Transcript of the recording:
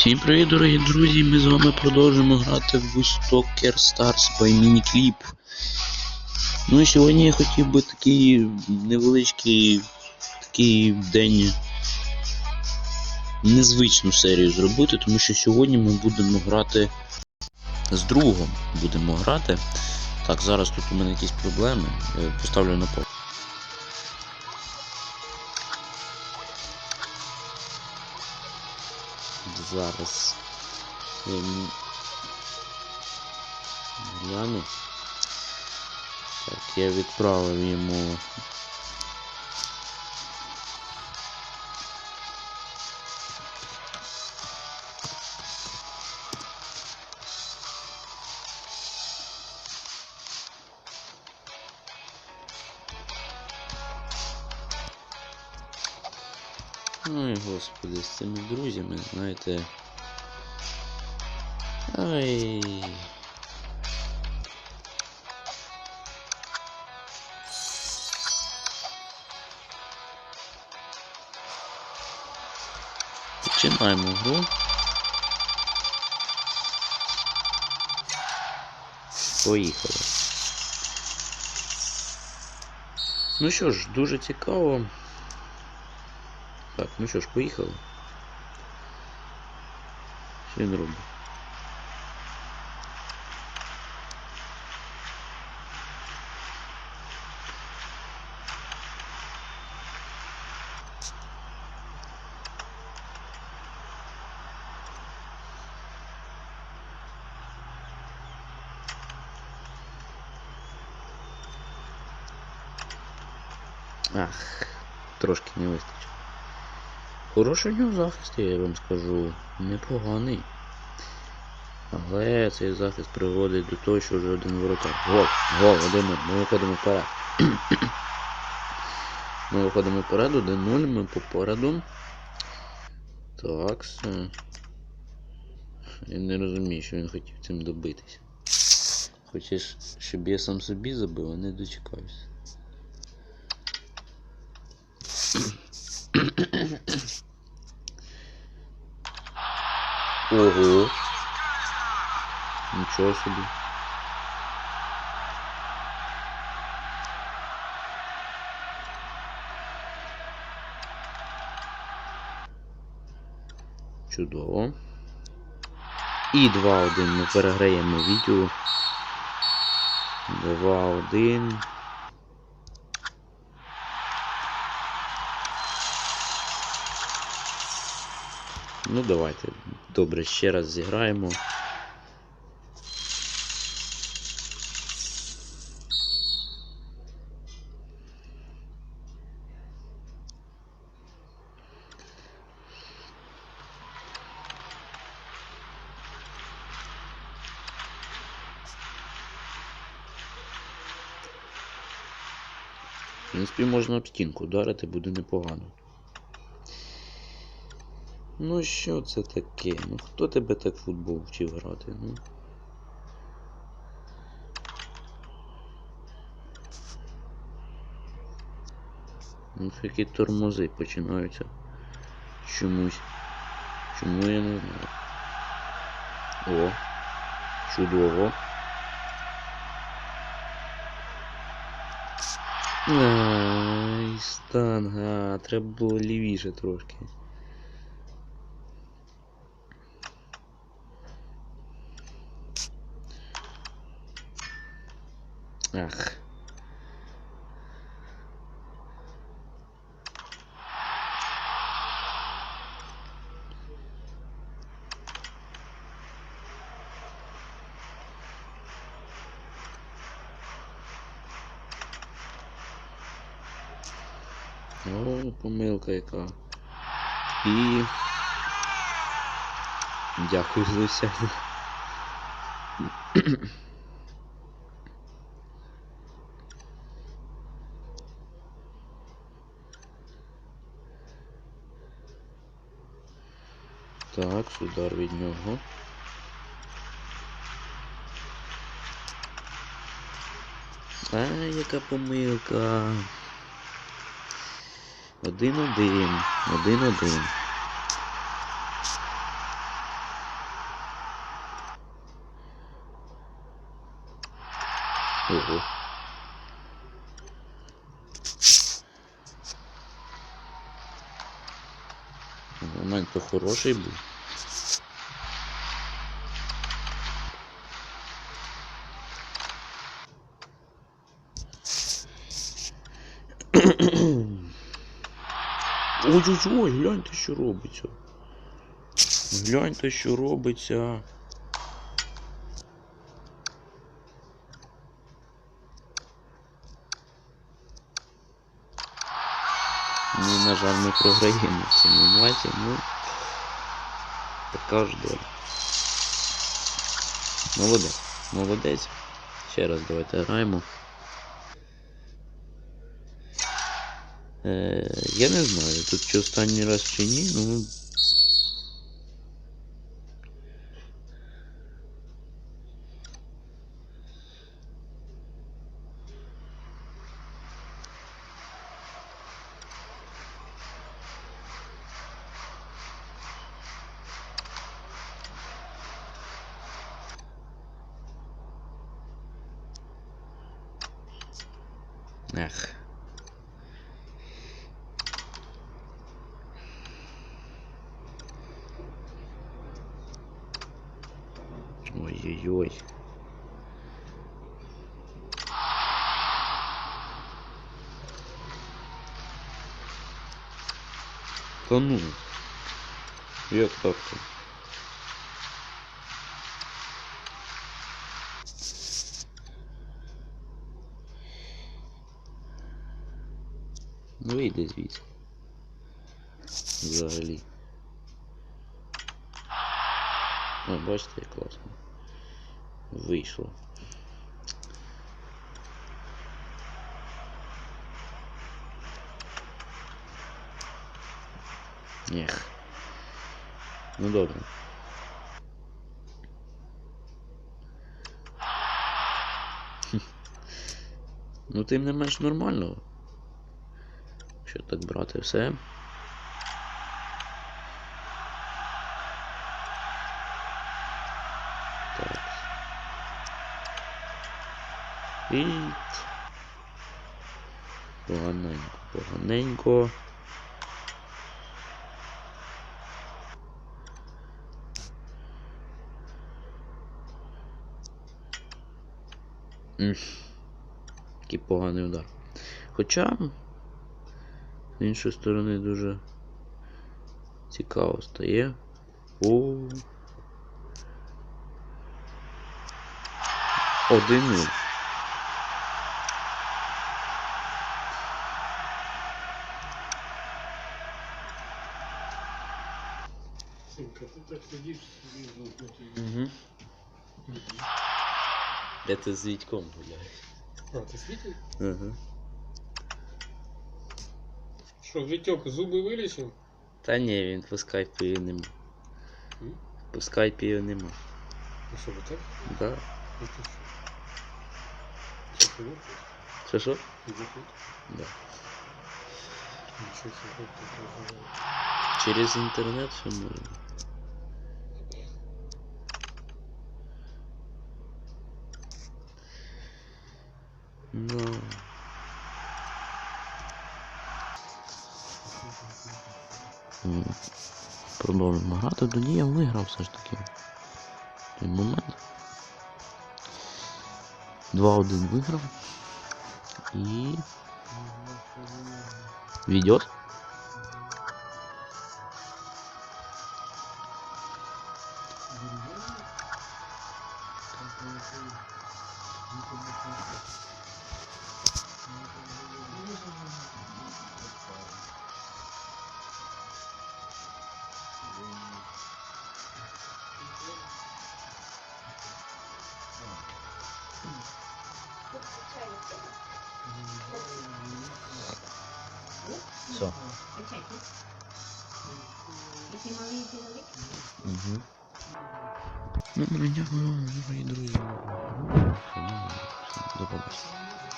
Всім привіт, дорогі друзі! Ми з вами продовжуємо грати в Stalker Stars by Miniclip. Ну і сьогодні я хотів би такий невеличкий такий день незвичну серію зробити, тому що сьогодні ми будемо грати з другом. Будемо грати. Так, зараз тут у мене якісь проблеми. Я поставлю на пол. Зараз. Я йому гляну. Так, я відправив йому. Ой, господи, з цими друзями, знаєте. Ай. Починаємо гру. Поїхали. Ну що ж, дуже цікаво. Так, ну що ж, поїхали. Що він? Ах, трошки не вистачило. Хороший у нього захист, я вам скажу, непоганий. Але цей захист приводить до того, що вже один воротар. Гол, гол, один Ми виходимо вперед. ми виходимо вперед, 1-0, ми попереду. Так, все. Я не розумію, що він хотів цим добитися. Хочеш, щоб я сам собі забив, а не дочекався. Ого. Нічого собі. Чудово. І 2-1 ми переграємо відео. 2-1. Ну давайте. Добре, ще раз зіграємо. В принципі, можна об стінку ударити, буде непогано. Ну що це таке? Ну хто тебе так футбол вчив грати? Ну? Ну такі тормози починаються. Чомусь. Чому я не знаю. О, чудово. Ай, станга, треба було лівіше трошки. Ах. О, помилка яка. І... Дякую за все. Так, удар від нього. А, яка помилка. Один-один. Один-один. Ого. То хороший був. Ой-ой-ой, гляньте, що робиться. Гляньте, що робиться. Ну, на жаль, ми програємо в цьому матчі, ну. Така ж доля. Молодець, молодець. Ще раз давайте граємо. Е, я не знаю, тут чи останній раз чи ні, ну. Ех. Ой-ой-ой. Та ну. Як так-то? Вийди звідси. Взагалі. О, бачите, як класно. Вийшло. Ех. Ну добре. Ну тим не менш нормально. Якщо так брати все. Так. І... Поганенько, поганенько. Такий поганий удар. Хоча, з іншої сторони, дуже цікаво стає. О. Один нуль. Сынка, ты так сидишь, сидишь, ну, ну, ты- Угу. Это з Вітьком гуляє. А, ты светил? Ага. Что, Витек зубы вылечил? Та ні, він по скайпу її нема. М? По скайпі її нема. Ну что, вот так? Да. Ну ты что? Что, ты вот? Що що? Ты вот тут? Да. Ничего себе, вот так вот, Через інтернет все можна. Ну. Продовжимо грати. Тоді я виграв все ж таки. Той момент. 2-1 виграв. І. Відео. Все. Угу. Ну, мене дякую вам, мої друзі. До побачення.